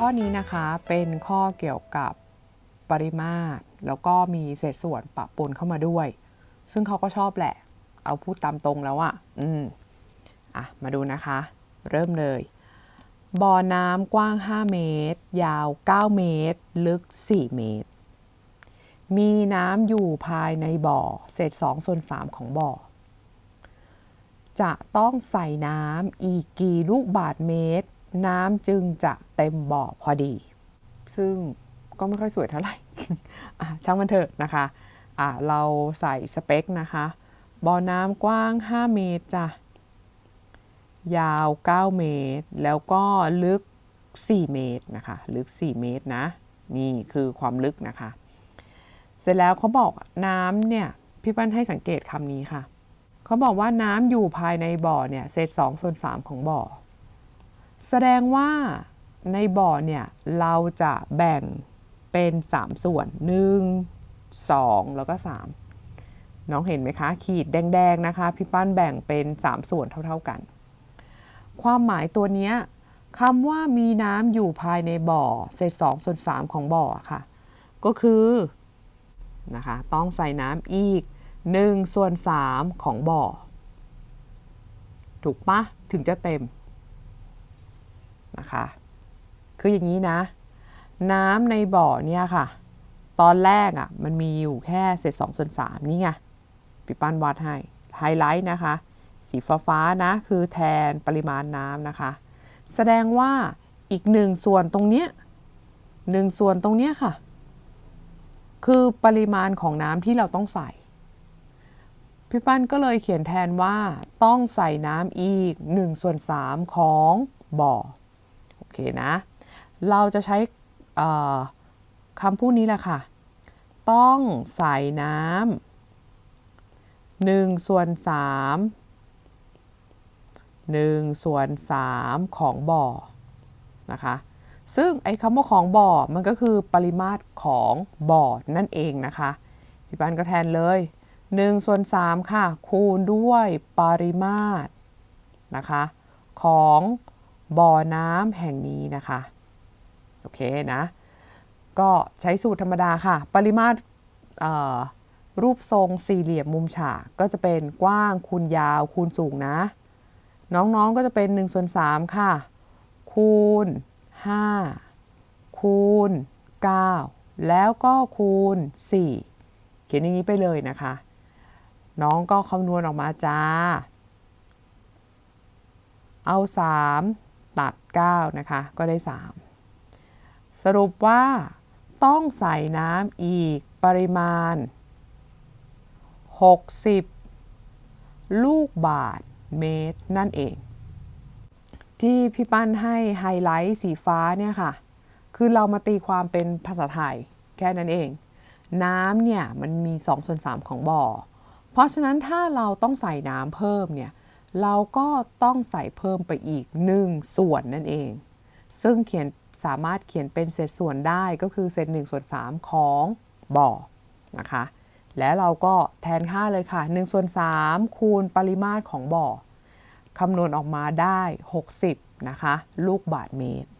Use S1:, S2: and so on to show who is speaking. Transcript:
S1: ข้อนี้นะคะเป็นข้อเกี่ยวกับปริมาตร แล้วก็มีเศษส่วนปะปนเข้ามาด้วย ซึ่งเขาก็ชอบแหละ เอาพูดตามตรงแล้วอะ่ะ อืม อะ มาดูนะคะ เริ่มเลย บ่อน้ำกว้าง 5 เมตร ยาว 9 เมตร ลึก 4 เมตร มีน้ำอยู่ภายในบ่อ เศษ2ส่วน3ของบ่อ จะต้องใส่น้ำอีกกี่ลูกบาทเมตร น้ำจึงจะเต็มบ่อพอดี ซึ่งก็ไม่ค่อยสวยเท่าไหร่ช่างมันเถอะนะคะอะเราใส่สเปคนะคะ บ่อน้ำกว้าง 5 เมตรจ้ะ ยาว 9 เมตร แล้วก็ลึก 4 เมตรนะคะ ลึก 4 เมตรนะ นี่คือความลึกนะคะ เสร็จแล้วเขาบอกน้ำเนี่ย พี่ปั้นให้สังเกตคำนี้ค่ะ เขาบอกว่าน้ำอยู่ภายในบ่อเนี่ย เศษ2ส่วน3ของบ่อ แสดงว่าในบ่อเนี่ยเราจะแบ่งเป็น 3 ส่วน 1 2 แล้วก็ 3 น้องเห็นไหมคะ ขีดแดงๆนะคะพี่ปั้นแบ่งเป็น 3 ส่วนเท่าๆกัน ความหมายตัวนี้คำว่ามีน้ำอยู่ภายในบ่อ เศษ2ส่วน3ของบ่อค่ะ ก็คือนะคะต้องใส่น้ำอีก1ส่วน3ของบ่อ ถูกปะถึงจะเต็ม นะคะ คืออย่างนี้นะ น้ำในบ่อเนี่ยค่ะ ตอนแรกอะ่ะมันมีอยู่แค่เศษ2ส่วน3นี่ไงปิปั้นวัดให้ไฮไลท์นะคะ สีฟ้าฟ้านะคือแทนปริมาณน้ำนะคะ แสดงว่าอีกหนึ่งส่วนตรงเนี้ยหนึ่งส่วนตรงเนี้ยค่ะ คือปริมาณของน้ำที่เราต้องใส่พี่ปั้นก็เลยเขียนแทนว่าต้องใส่น้ำอีก1ส่วน3ของบ่อ เคนะ เราจะใช้คำพูดนี้แหละค่ะ ต้องใส่น้ำหนึ่งส่วนสามหนึ่งส่วนสามของบ่อนะคะ ซึ่งไอ้คำว่าของบ่อมันก็คือปริมาตรของบ่อนั่นเองนะคะพี่ปันก็แทนเลย1ส่วน3ค่ะ คูณด้วยปริมาตรนะคะ ของ บ่อน้ำแห่งนี้นะคะ โอเคนะ ก็ใช้สูตรธรรมดาค่ะ ปริมาตรรูปทรงสี่เหลี่ยมมุมฉากก็จะเป็นกว้างคูณยาวคูณสูงนะ น้องๆก็จะเป็น1ส่วน3ค่ะ คูณ 5 คูณ 9 แล้วก็คูณ 4 เขียนอย่างนี้ไปเลยนะคะ น้องก็คำนวณออกมาจ้า เอา 3 ตัด 9 นะคะ ก็ได้ 3 สรุปว่าต้องใส่น้ำอีกปริมาณ 60 ลูกบาทเมตรนั่นเอง ที่พี่ปั้นให้ไฮไลท์สีฟ้าเนี่ยค่ะ คือเรามาตีความเป็นภาษาไทยแค่นั้นเอง น้ำเนี่ยมันมี2ส่วน3ของบ่อ เพราะฉะนั้นถ้าเราต้องใส่น้ำเพิ่มเนี่ย เราก็ต้องใส่เพิ่มไปอีก 1 ส่วนนั่นเอง ซึ่งเขียนสามารถเขียนเป็นเศษส่วนได้ก็คือเศษ1ส่วน3ของบ่อนะคะ แล้วเราก็แทนค่าเลยค่ะ1ส่วน3คูณปริมาตรของบ่อคำนวณออกมาได้ 60 นะคะ ลูกบาทเมตร